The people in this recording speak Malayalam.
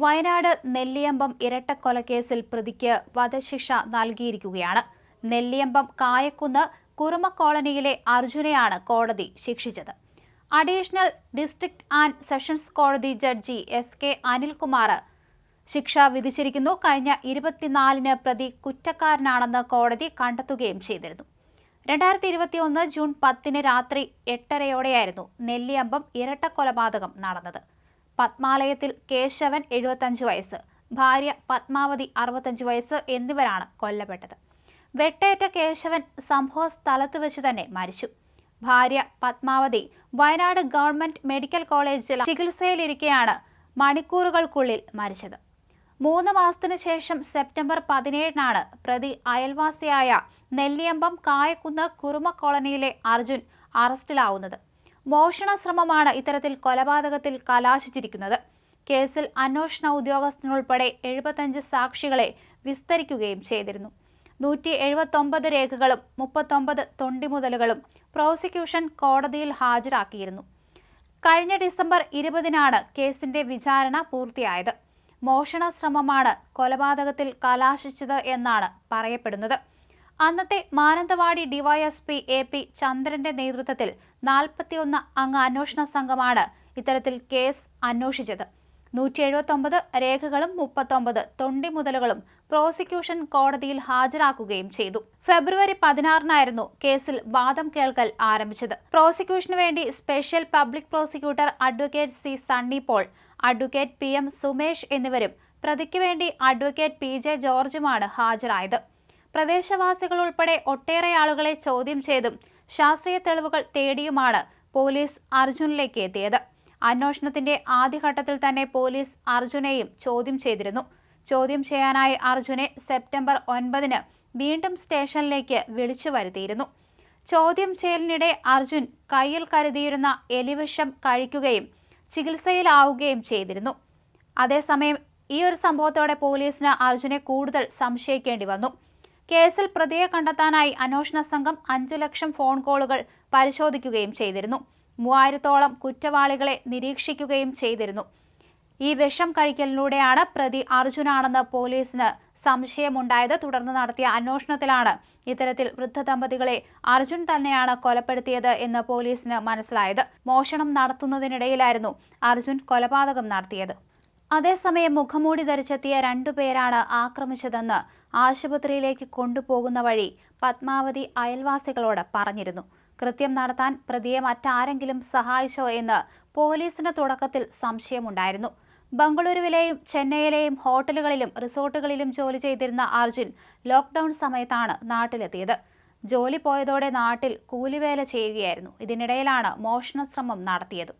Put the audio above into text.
വയനാട് നെല്ലിയമ്പം ഇരട്ടക്കൊലക്കേസിൽ പ്രതിക്ക് വധശിക്ഷ നൽകിയിരിക്കുകയാണ്. നെല്ലിയമ്പം കായക്കുന്ന് കുറുമ കോളനിയിലെ അർജുനെയാണ് കോടതി ശിക്ഷിച്ചത്. അഡീഷണൽ ഡിസ്ട്രിക്ട് ആൻഡ് സെഷൻസ് കോടതി ജഡ്ജി എസ് കെ അനിൽകുമാർ ശിക്ഷ വിധിച്ചിരിക്കുന്നു. കഴിഞ്ഞ ഇരുപത്തിനാലിന് പ്രതി കുറ്റക്കാരനാണെന്ന് കോടതി കണ്ടെത്തുകയും ചെയ്തിരുന്നു. രണ്ടായിരത്തി ഇരുപത്തിയൊന്ന് ജൂൺ പത്തിന് രാത്രി എട്ടരയോടെയായിരുന്നു നെല്ലിയമ്പം ഇരട്ടക്കൊലപാതകം നടന്നത്. പത്മാലയത്തിൽ കേശവൻ എഴുപത്തഞ്ച് വയസ്സ് ഭാര്യ പത്മാവതി അറുപത്തഞ്ച് വയസ്സ് എന്നിവരാണ് കൊല്ലപ്പെട്ടത്. വെട്ടേറ്റ കേശവൻ സംഭവ സ്ഥലത്ത് വെച്ച് തന്നെ മരിച്ചു. ഭാര്യ പത്മാവതി വയനാട് ഗവൺമെന്റ് മെഡിക്കൽ കോളേജിൽ ചികിത്സയിലിരിക്കെയാണ് മണിക്കൂറുകൾക്കുള്ളിൽ മരിച്ചത്. മൂന്ന് മാസത്തിനു ശേഷം സെപ്റ്റംബർ പതിനേഴിനാണ് പ്രതി അയൽവാസിയായ നെല്ലിയമ്പം കായക്കുന്ന് കുറുമ കോളനിയിലെ അർജുൻ അറസ്റ്റിലാവുന്നത്. മോഷണ ശ്രമമാണ് ഇത്തരത്തിൽ കൊലപാതകത്തിൽ കലാശിച്ചിരിക്കുന്നത്. കേസിൽ അന്വേഷണ ഉദ്യോഗസ്ഥനുൾപ്പെടെ എഴുപത്തഞ്ച് സാക്ഷികളെ വിസ്തരിക്കുകയും ചെയ്തിരുന്നു. നൂറ്റി എഴുപത്തൊമ്പത് രേഖകളും മുപ്പത്തൊമ്പത് തൊണ്ടിമുതലുകളും പ്രോസിക്യൂഷൻ കോടതിയിൽ ഹാജരാക്കിയിരുന്നു. കഴിഞ്ഞ ഡിസംബർ ഇരുപതിനാണ് കേസിന്റെ വിചാരണ പൂർത്തിയായത്. മോഷണശ്രമമാണ് കൊലപാതകത്തിൽ കലാശിച്ചത് എന്നാണ് പറയപ്പെടുന്നത്. അന്നത്തെ മാനന്തവാടി ഡിവൈഎസ്പി എ പി ചന്ദ്രന്റെ നേതൃത്വത്തിൽ നാൽപ്പത്തിയൊന്ന് അംഗ അന്വേഷണ സംഘമാണ് ഇത്തരത്തിൽ കേസ് അന്വേഷിച്ചത്. നൂറ്റി എഴുപത്തൊമ്പത് രേഖകളും മുപ്പത്തൊമ്പത് തൊണ്ടിമുതലുകളും പ്രോസിക്യൂഷൻ കോടതിയിൽ ഹാജരാക്കുകയും ചെയ്തു. ഫെബ്രുവരി പതിനാറിനായിരുന്നു കേസിൽ വാദം കേൾക്കൽ ആരംഭിച്ചത്. പ്രോസിക്യൂഷന് വേണ്ടി special public prosecutor advocate C Sunny Paul advocate P M Sumesh എന്നിവരും പ്രതിക്ക് വേണ്ടി അഡ്വക്കേറ്റ് പി ജെ ജോർജുമാണ് ഹാജരായത്. പ്രദേശവാസികൾ ഉൾപ്പെടെ ഒട്ടേറെ ആളുകളെ ചോദ്യം ചെയ്തും ശാസ്ത്രീയ തെളിവുകൾ തേടിയുമാണ് പോലീസ് അർജുനിലേക്ക് എത്തിയത്. അന്വേഷണത്തിന്റെ ആദ്യഘട്ടത്തിൽ തന്നെ പോലീസ് അർജുനെയും ചോദ്യം ചെയ്തിരുന്നു. ചോദ്യം ചെയ്യാനായി അർജുനെ സെപ്റ്റംബർ ഒൻപതിന് വീണ്ടും സ്റ്റേഷനിലേക്ക് വിളിച്ചു വരുത്തിയിരുന്നു. ചോദ്യം ചെയ്യലിനിടെ അർജുൻ കയ്യിൽ കരുതിയിരുന്ന എലിവിഷം കഴിക്കുകയും ചികിത്സയിലാവുകയും ചെയ്തിരുന്നു. അതേസമയം ഈ ഒരു സംഭവത്തോടെ പോലീസിന് അർജുനെ കൂടുതൽ സംശയിക്കേണ്ടി വന്നു. കേസിൽ പ്രതിയെ കണ്ടെത്താനായി അന്വേഷണ സംഘം അഞ്ചു ലക്ഷം ഫോൺ കോളുകൾ പരിശോധിക്കുകയും ചെയ്തിരുന്നു. മൂവായിരത്തോളം കുറ്റവാളികളെ നിരീക്ഷിക്കുകയും ചെയ്തിരുന്നു. ഈ വിഷം കഴിക്കലിലൂടെയാണ് പ്രതി അർജുനാണെന്ന് പോലീസിന് സംശയമുണ്ടായത്. തുടർന്ന് നടത്തിയ അന്വേഷണത്തിലാണ് ഇത്തരത്തിൽ വൃദ്ധ ദമ്പതികളെ അർജുൻ തന്നെയാണ് കൊലപ്പെടുത്തിയത് എന്ന് പോലീസിന് മനസ്സിലായത്. മോഷണം നടത്തുന്നതിനിടയിലായിരുന്നു അർജുൻ കൊലപാതകം നടത്തിയത്. അതേസമയം മുഖംമൂടി ധരിച്ചെത്തിയ രണ്ടുപേരാണ് ആക്രമിച്ചതെന്ന് ആശുപത്രിയിലേക്ക് കൊണ്ടുപോകുന്ന വഴി പത്മാവതി അയൽവാസികളോട് പറഞ്ഞിരുന്നു. കൃത്യം നടത്താൻ പ്രതിയെ മറ്റാരെങ്കിലും സഹായിച്ചോ എന്ന് പോലീസിന് തുടക്കത്തിൽ സംശയമുണ്ടായിരുന്നു. ബംഗളൂരുവിലെയും ചെന്നൈയിലെയും ഹോട്ടലുകളിലും റിസോർട്ടുകളിലും ജോലി ചെയ്തിരുന്ന അർജുൻ ലോക്ക്ഡൌൺ സമയത്താണ് നാട്ടിലെത്തിയത്. ജോലി പോയതോടെ നാട്ടിൽ കൂലിവേല ചെയ്യുകയായിരുന്നു. ഇതിനിടയിലാണ് മോഷണശ്രമം നടത്തിയത്.